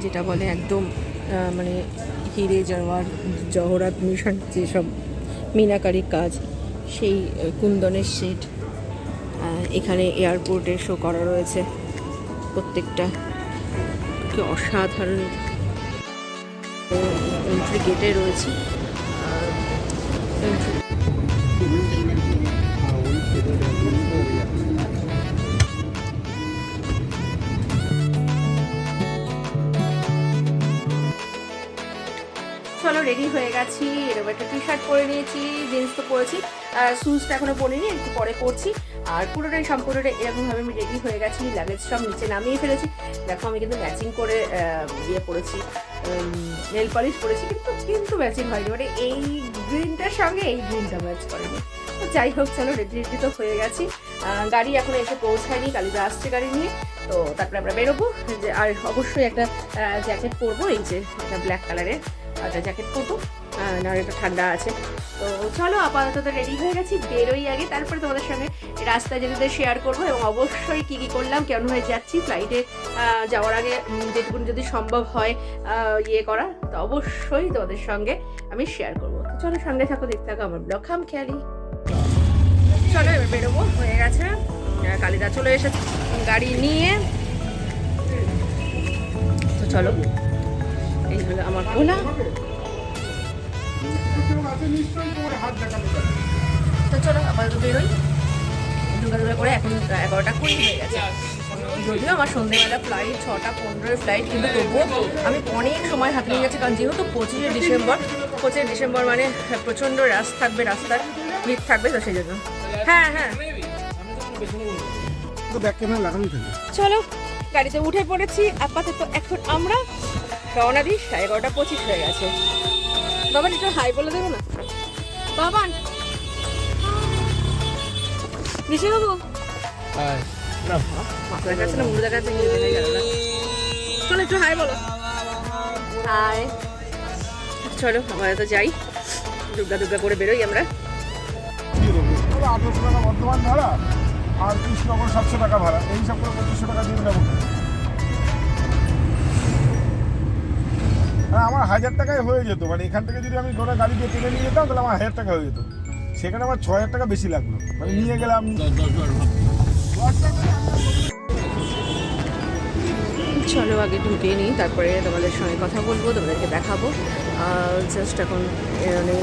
যেটা বলে একদম মানে হিরে জওয়ার, জহরাত মিশন যেসব মিনাকারী কাজ, সেই কুন্দনের সেট এখানে এয়ারপোর্টে শো করা রয়েছে প্রত্যেকটা। অসাধারণ। এন্ট্রি গেটে রয়েছে। রেডি হয়ে গেছি। এরকম একটা টি শার্ট পরে নিয়েছি জিন্স তো পরেছি। শুজটা এখনও পরিনি একটু পরে করছি আর পুরোটাই সম্পূর্ণটা এরকমভাবে আমি রেডি হয়ে গেছি লাগেজ সব নিচে নামিয়ে ফেলেছি। দেখো আমি কিন্তু ম্যাচিং করে ইয়ে পরেছি নেল পলিশ পরেছি, কিন্তু কিন্তু ম্যাচিং হয়নি। মানে এই গ্রিনটার সঙ্গে এই গ্রিনটা ম্যাচ করেনি। তো যাই হোক, চলো রেডি রেডি তো হয়ে গেছি। গাড়ি এখনও এসে পৌঁছায়নি কালিদা আসছে গাড়ি নিয়ে। তো তারপরে আমরা বেরোবো। যে আর অবশ্যই একটা জ্যাকেট পরবো, এই যে একটা ব্ল্যাক কালারের একটা জ্যাকেট পরবো। আহ, না একটু ঠান্ডা আছে। তো চলো আপাতত রেডি হয়ে গেছি বেরোই আগে। তারপরে তোমাদের সঙ্গে রাস্তায় যেতে শেয়ার করব এবং অবশ্যই কী কী করলাম কেমন হয়ে যাচ্ছি ফ্লাইটে যাওয়ার আগে যেটুকু যদি সম্ভব হয় ইয়ে করা তো অবশ্যই তোমাদের সঙ্গে আমি শেয়ার করব। তো চলো সঙ্গে থাকো দেখতে থাকো আমার ব্লগ খাম খেয়ালি চলো এবার বেরোবো হয়ে গেছে। কালিদা চলে এসেছে গাড়ি নিয়ে। তো চলো। এই হলো আমার ওলা তো চলো আপাতত বেরোই। দুর্গা করে এখন এগারোটা কুড়ি হয়ে গেছে। যদিও আমার সন্ধ্যেবেলা ফ্লাইট ছটা পনেরোর ফ্লাইট কিন্তু তবুও আমি অনেক সময় হাতে নিয়ে গেছি কারণ যেহেতু পঁচিশে ডিসেম্বর পঁচিশে ডিসেম্বর মানে প্রচণ্ড রাস থাকবে রাস্তার ভিড় থাকবে তো সেই জন্য। হ্যাঁ হ্যাঁ। চলো গাড়িতে উঠে পড়েছি। আপাতত এখন আমরা রওনা দিই সাড়ে এগারোটা পঁচিশ হয়ে গেছে। বাবা একটু হাই বলে দেবো না? বাবান! মিশে বাবু মাথার কাছে না মুড়ে কাছে চলো একটু হাই বলো। হাই। চলো আমরা তো যাই। দুর্গা দুর্গা করে বেরোই আমরা। আঠারোশো টাকা বর্ধমান ভাড়া আর কৃষ্ণনগর সাতশো টাকা ভাড়া। এই সব করে পঁচিশশো টাকা দিয়ে দেবো। আমার হাজার টাকায় হয়ে যেত। মানে এখান থেকে যদি আমি গোটা গাড়ি দিয়ে টেনে নিয়ে যেতাম, তাহলে আমার হাজার টাকা হয়ে যেত। সেখানে আমার ছ হাজার টাকা বেশি লাগল। মানে নিয়ে গেলাম। চলো আগে ঢুকে নিই, তারপরে তোমাদের সঙ্গে কথা বলব, তোমাদেরকে দেখাবো। জাস্ট এখন মানে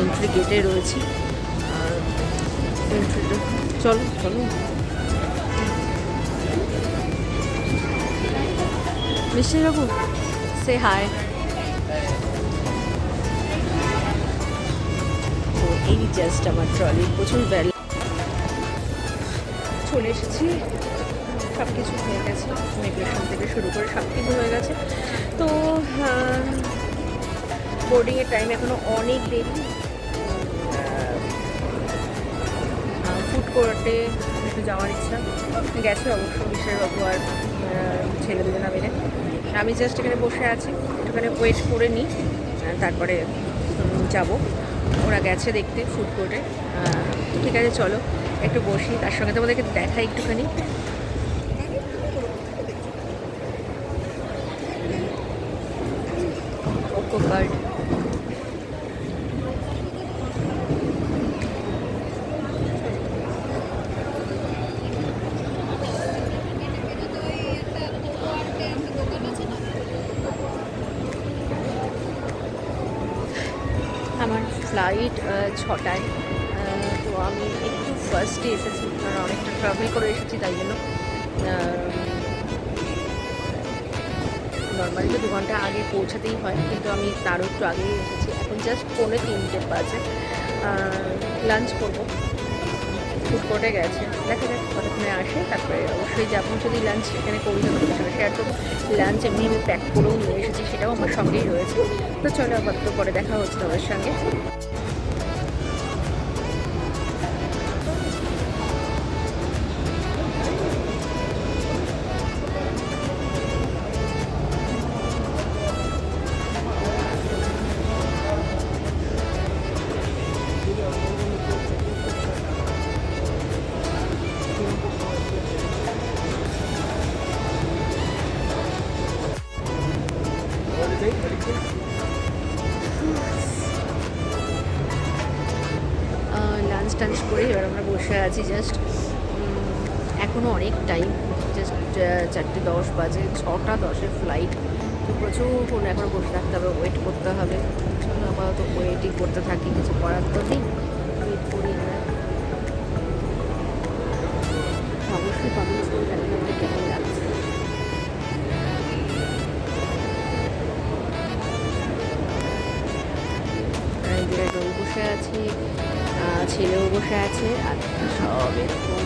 এন্ট্রি গেটে রয়েছি। চলো চলো। মিষ্টি বাবু সে হাই তো এই জাস্ট আমার ট্রলি প্রচুর বেল চলে এসেছি। সব কিছু হয়ে গেছে। মাইগ্রেশন থেকে শুরু করে সব কিছু হয়ে গেছে। তো বোর্ডিংয়ের টাইম এখনও অনেক দেরি। ফুড কোর্টে একটু যাওয়ার ইচ্ছা। গেছে অবশ্য বিশ্বেরবাবু আর ছেলে দুজনা মিলে। আমি জাস্ট এখানে বসে আছি, একটুখানি ওয়েট করে নিই তারপরে যাব। ওরা গেছে দেখতে ফুড কোর্টে ঠিক আছে, চলো, একটু বসি, তার সঙ্গে তোমাদেরকে দেখাই একটুখানি। ফ্লাইট ছটায়। তো আমি একটু ফার্স্টে এসেছি, কারণ অনেকটা ট্রাভেল করে এসেছি, তাই জন্য নর্মালি তো দু ঘণ্টা আগে পৌঁছাতেই হয়, কিন্তু আমি তারও একটু আগেই এসেছি। এখন জাস্ট পৌনে তিনটে বাজে। লাঞ্চ করব। ফুড কোর্টে গেছে। দেখা যাক কতক্ষণে আসে, তারপরে অবশ্যই যাব যদি লাঞ্চ এখানে করি তোমাদের সঙ্গে শেয়ার করব। লাঞ্চ এমনি আমি প্যাক করেও নিয়ে এসেছি, সেটাও আমার সঙ্গেই রয়েছে। তো চলো আপাতত পরে দেখা হচ্ছে তোমাদের সঙ্গে। করে, এবার আমরা বসে আছি জাস্ট এখনও অনেক টাইম জাস্ট চারটে দশ বাজে, ছটা দশের ফ্লাইট তো প্রচুর এখন বসে থাকতে হবে ওয়েট করতে হবে। আপাতত ওয়েটই করতে থাকি, কিছু করার তো নেই। বসে আছে আর সব এরকম।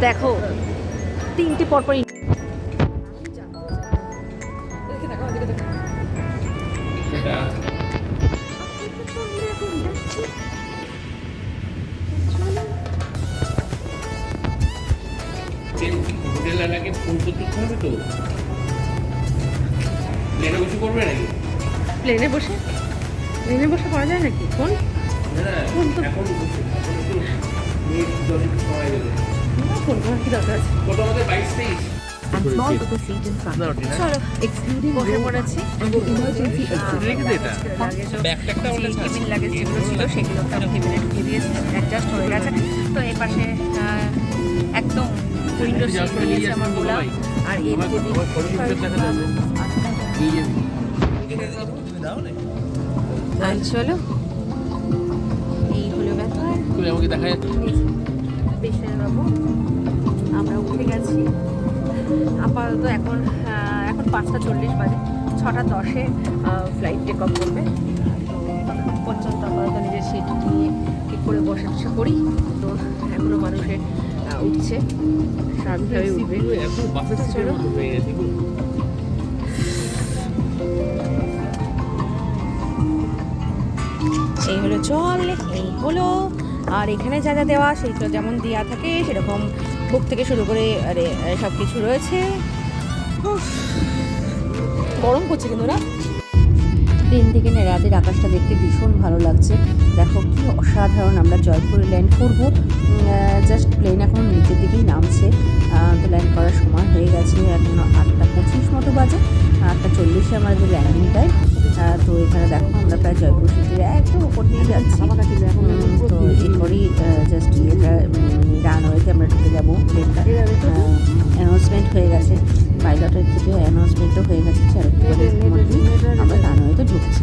দেখো তিনটে পরপরই এটা হোটেল ফোন করতে হবে তো প্লেনে বসে? করবে নাকি প্লেনে বসে প্লেনে বসে করা যায় নাকি? ফোন না এখন এখন একটু তো এই পাশে আহ, একদম উইন্ডো সিট নিয়েছে আমার গোলা আর না আর চলো। এই হলো ব্যাপার। আমাকে দেখা যাচ্ছে। বাবু। আমরা উঠে গেছি। আপাতত এখন এখন পাঁচটা চল্লিশ বাজে। ছটা দশে ফ্লাইট টেক অফ করবে। তো পর্যন্ত আপাতত নিজের সিট নিয়ে ঠিক করে বসে বসে করি। তো এখনও মানুষে আহ, উঠছে। স্বাভাবিকভাবে উঠবে। চলো। হয়ে। এই হলো জল এই হলো আর এখানে যা যা দেওয়া সেইগুলো যেমন দেওয়া থাকে, সেরকম বুক থেকে শুরু করে, আরে সব কিছু রয়েছে গরম করছে কিন্তু না? ট্রেন থেকে না রাতের আকাশটা দেখতে ভীষণ ভালো লাগছে। দেখো, কি অসাধারণ আমরা জয়পুরে ল্যান্ড করব। জাস্ট প্লেন এখন নিচের দিকেই নামছে। তো ল্যান্ড করার সময় হয়ে গেছে এখন আটটা পঁচিশ মতো বাজে। আটটা চল্লিশে আমাদের ল্যান্ডিং টাইম তো এখানে দেখো আমরা প্রায় জয়পুর সিটির একদম উপর দিয়ে যাচ্ছি। তো এরপরই জাস্ট ইয়েটা রানওয়েতে আমরা ঢুকে যাব অ্যানাউন্সমেন্ট হয়ে গেছে। পাইলটের থেকে অ্যানাউন্সমেন্টও হয়ে গেছে আমরা রানওয়েতে ঢুকছি।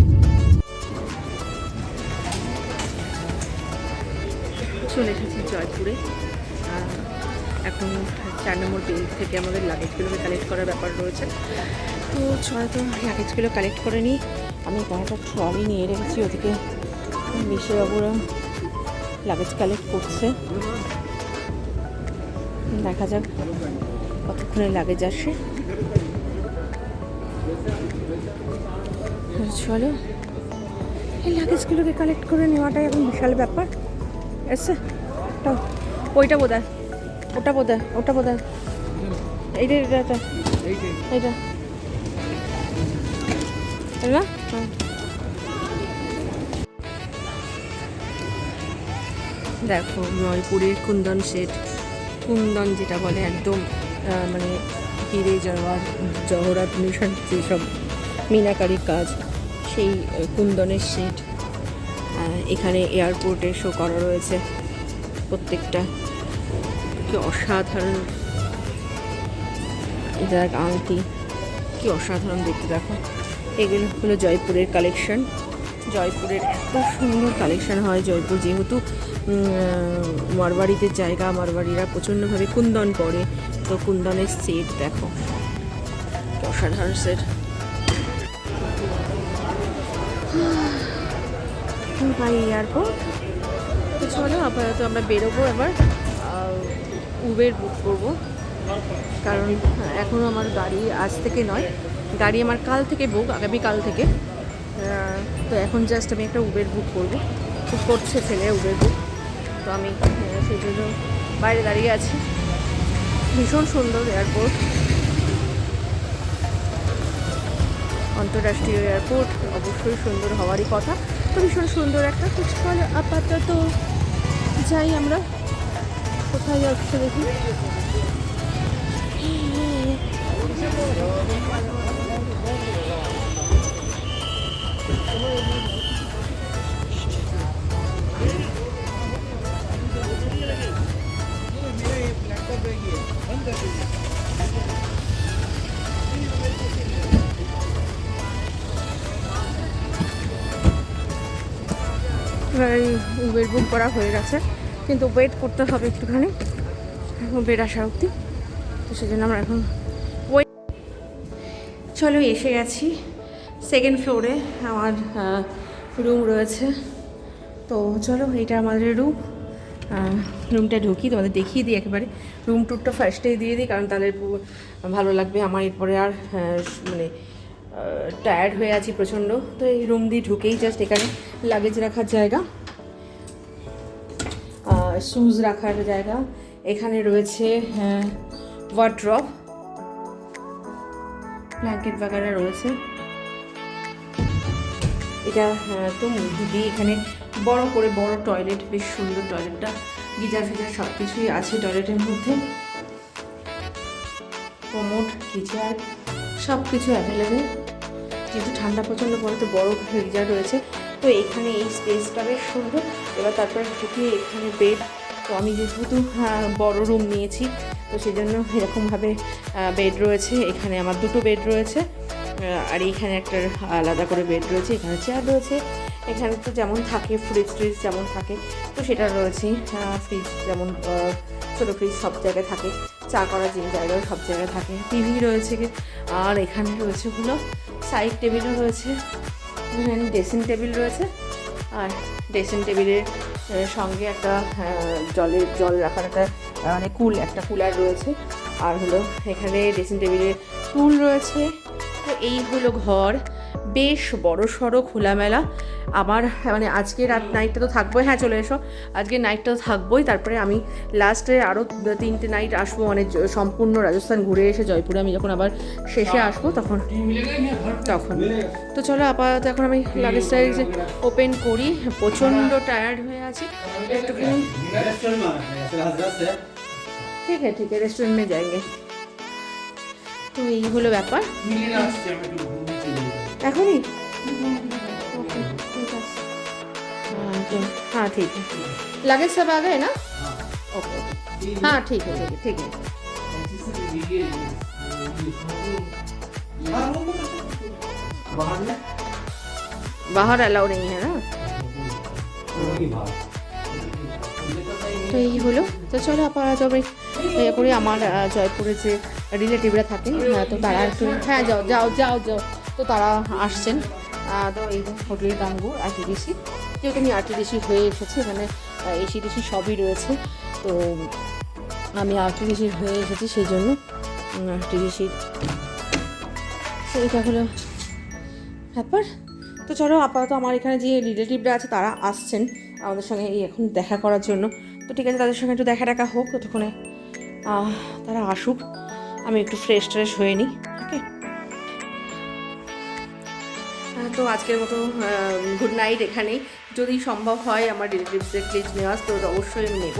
চলে এসেছি জয়পুরে। এখন চার নম্বর বেঞ্চ থেকে আমাদের লাগেজগুলোকে কালেক্ট করার ব্যাপার রয়েছে। তো ছয় তো, লাগেজগুলো কালেক্ট করে নিই। আমি কয়েকটা ট্রলি নিয়ে রেখেছি, ওদিকে বিশ্ববাবুরা লাগেজ কালেক্ট করছে। দেখা যাক কতক্ষণে লাগেজ আসে। চলো, এই লাগেজগুলোকে কালেক্ট করে নেওয়াটাই এখন বিশাল ব্যাপার। ওটা ওইটা বোধ হয় ওটা বোধ ওটা বোধ এইটা এটা এইটা। হ্যাঁ। দেখো জয়পুরের কুন্দন সেট কুন্দন যেটা বলে একদম মানে হিরে জওয়ার, জহরাত মিশন যেসব মিনাকারি কাজ, সেই কুন্দনের সেট এখানে এয়ারপোর্টে শো করা রয়েছে প্রত্যেকটা। কি অসাধারণ। এটা এক আংটি। কি অসাধারণ দেখতে দেখো। এগুলো হলো জয়পুরের কালেকশন জয়পুরের এত সুন্দর কালেকশন হয়। জয়পুর যেহেতু মারবাড়িতে জায়গা মারবাড়িরা প্রচণ্ডভাবে কুন্দন পরে। তো কুন্দনের সেট দেখো। অসাধারণ সেট বাই এয়ারপোর্ট তো চলো আপাতত আমরা বেরোবো এবার। উবের বুক করব। কারণ এখনও আমার গাড়ি আজ থেকে নয়। গাড়ি আমার কাল থেকে বুক আগামী কাল থেকে। তো এখন জাস্ট আমি একটা উবের বুক করব। বুক করছে ছেলে উবের বুক তো আমি সেই জন্য বাইরে দাঁড়িয়ে আছি। ভীষণ সুন্দর এয়ারপোর্ট আন্তর্রাষ্ট্রীয় এয়ারপোর্ট অবশ্যই সুন্দর হওয়ারই কথা। তো ভীষণ সুন্দর একটা তো চলো আপাতত যাই আমরা। কোথায় যাচ্ছে দেখি? উবের বুক করা হয়ে গেছে। কিন্তু ওয়েট করতে হবে একটুখানি। উবের আসা অবধি। তো সেজন্য আমরা এখন ওয়েট চলো এসে গেছি। সেকেন্ড ফ্লোরে আমার রুম রয়েছে। তো চলো এটা আমাদের রুম রুমটা ঢুকি, তোমাদের দেখিয়ে দিই একেবারে। রুম টুরটা ফার্স্টেই দিয়ে দিই, কারণ তাদের ভালো লাগবে। আমার এরপরে আর মানে টায়ার্ড হয়ে আছি প্রচণ্ড। তো এই রুম দিয়ে ঢুকেই জাস্ট এখানে লাগেজ রাখার জায়গা। শুজ রাখার জায়গা। এখানে রয়েছে ওয়ার্ড্রপ ব্ল্যাঙ্কেট বাগারা রয়েছে। এটা আহ, তো দিদি এখানে বড় করে বড় টয়লেট বেশ সুন্দর টয়লেটটা গিজার ফিজার সব কিছুই আছে টয়লেটের মধ্যে। কমোড গিজার সব কিছু অ্যাভেলেবেল যেহেতু ঠান্ডা প্রচণ্ড পড়ে তো বড় গিজার রয়েছে। তো এখানে এই স্পেসটা বেশ সুন্দর। এবার তারপরে ঢুকিয়ে এখানে বেড তো আমি যেহেতু আহ, বড় রুম নিয়েছি তো সেই জন্য এরকমভাবে বেড রয়েছে। এখানে আমার দুটো বেড রয়েছে আর এইখানে একটা আলাদা করে বেড রয়েছে এখানে চেয়ার রয়েছে। এখানে তো যেমন থাকে ফ্রিজ ট্রিজ যেমন থাকে তো সেটা রয়েছে। ফ্রিজ যেমন আহ, ছোটো ফ্রিজ সব জায়গায় থাকে চা করার যে জায়গায় সব জায়গায় থাকে। টিভি রয়েছে আর এখানে রয়েছে হলো সাইড টেবিলও রয়েছে। ড্রেসিং টেবিল রয়েছে আর ড্রেসিং টেবিলের সঙ্গে একটা জলের জল রাখার একটা মানে কুল, একটা কুলার রয়েছে। আর হলো এখানে ড্রেসিং টেবিলের টুল রয়েছে। তো এইগুলো ঘর। বেশ বড় সড়ো খোলামেলা। আমার মানে আজকে রাত নাইটটা তো থাকবোই। হ্যাঁ চলে এসো। আজকে নাইটটা তো থাকবোই। তারপরে আমি লাস্টে আরও তিনটে নাইট আসব। মানে সম্পূর্ণ রাজস্থান ঘুরে এসে জয়পুরে আমি যখন আবার শেষে আসব তখন তখন। তো চলো আপাতত এখন আমি লাগেজ টাইজ ওপেন করি। প্রচণ্ড টায়ার্ড হয়ে আছি। একটুখানি ঠিক আছে ঠিক আছে রেস্টুরেন্টে যাই তো এই হলো ব্যাপার। এখনই ओके, ठीक है हाँ, तो हाँ ठीक है लगेज सब आ गए ना ओके ओके हाँ ठीक है ठीक है ठीक है बाहर अलाउ नहीं है ना তো এই হলো তো চলো আপাতত আমি ইয়ে করি আমার আহ, জয়পুরে যে রিলেটিভরা থাকেন হ্যাঁ, তো তারা একটু হ্যাঁ যাও যাও যাও যাও তো তারা আসছেন। তো এই হোটেল গাঙ্গুর আরটিডিসি যেহেতু আমি আরটিডিসি হয়ে এসেছি এখানে এসি টিসি সবই রয়েছে। তো আমি আরটিডিসি হয়ে এসেছি সেই জন্য আরটিডিসির এটা হলো ব্যাপার। তো চলো, আপাতত আমার এখানে যে রিলেটিভরা আছে, তারা আসছেন আমাদের সঙ্গে এই এখন দেখা করার জন্য। তো ঠিক আছে, তাদের সঙ্গে একটু দেখা টাকা হোক, ততক্ষণে তারা আসুক। আমি একটু ফ্রেশ ট্রেশ হয়ে নিই। তো আজকের মতো গুড নাইট এখানেই। যদি সম্ভব হয় আমার রিলেটিভসদের ক্লিপ নেওয়া, তো অবশ্যই আমি নেব।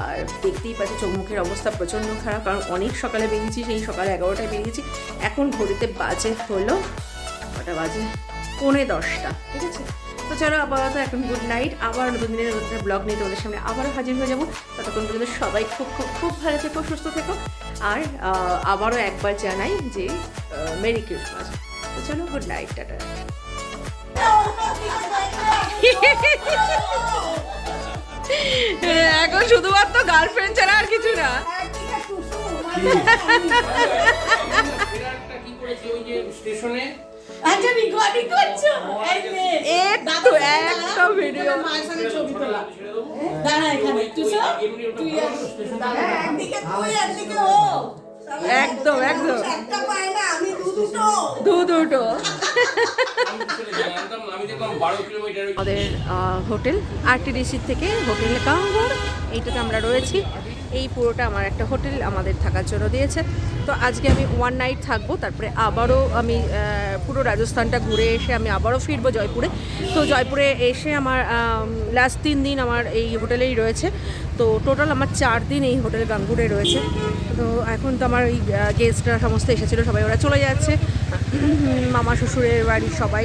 আর দেখতেই পাচ্ছি চোখ মুখের অবস্থা প্রচণ্ড খারাপ, কারণ অনেক সকালে বেরিয়েছি, সেই সকালে এগারোটায় বেরিয়েছি। এখন ঘড়িতে বাজে হলো কটা বাজে? পৌনে দশটা, ঠিক আছে? তো চলো আপাতত এখন গুড নাইট আবার নতুন দিনের নতুন ব্লগ নিয়ে তোমাদের সামনে আবারও হাজির হয়ে যাব। ততক্ষণ পর্যন্ত সবাই খুব খুব খুব ভালো থেকো, সুস্থ থেকো। আর আবারও একবার জানাই যে মেরি ক্রিসমাস তো চলো গুড নাইট টাটা। এখন শুধুমাত্র গার্লফ্রেন্ড ছাড়া আর কিছু না। স্টেশনে আচ্ছা রেকর্ডিং করছ? এই নে একটা ভিডিও মায়ের সঙ্গে ছবি তোলা। দাঁড়া এখানে তুই তুই একদিকে তুই একদিকে ও। একদম একদম। একটা পায় না আমি আমাদের হোটেল, আরটিডিসি থেকে হোটেল কাঙ্গর, এইটাতে আমরা রয়েছি। এই পুরোটা আমার একটা হোটেল আমাদের থাকার জন্য দিয়েছে। তো আজকে আমি ওয়ান নাইট থাকব, তারপরে আবারও আমি পুরো রাজস্থানটা ঘুরে এসে আমি আবারও ফিরবো জয়পুরে। তো জয়পুরে এসে আমার লাস্ট তিন দিন আমার এই হোটেলেই রয়েছে। তো টোটাল আমার চার দিন এই হোটেল গাঙ্গুরে রয়েছে। তো এখন তো আমার এই গেস্টরা সমস্ত এসেছিল, সবাই ওরা চলে যাচ্ছে। মামা, শ্বশুরের বাড়ির সবাই।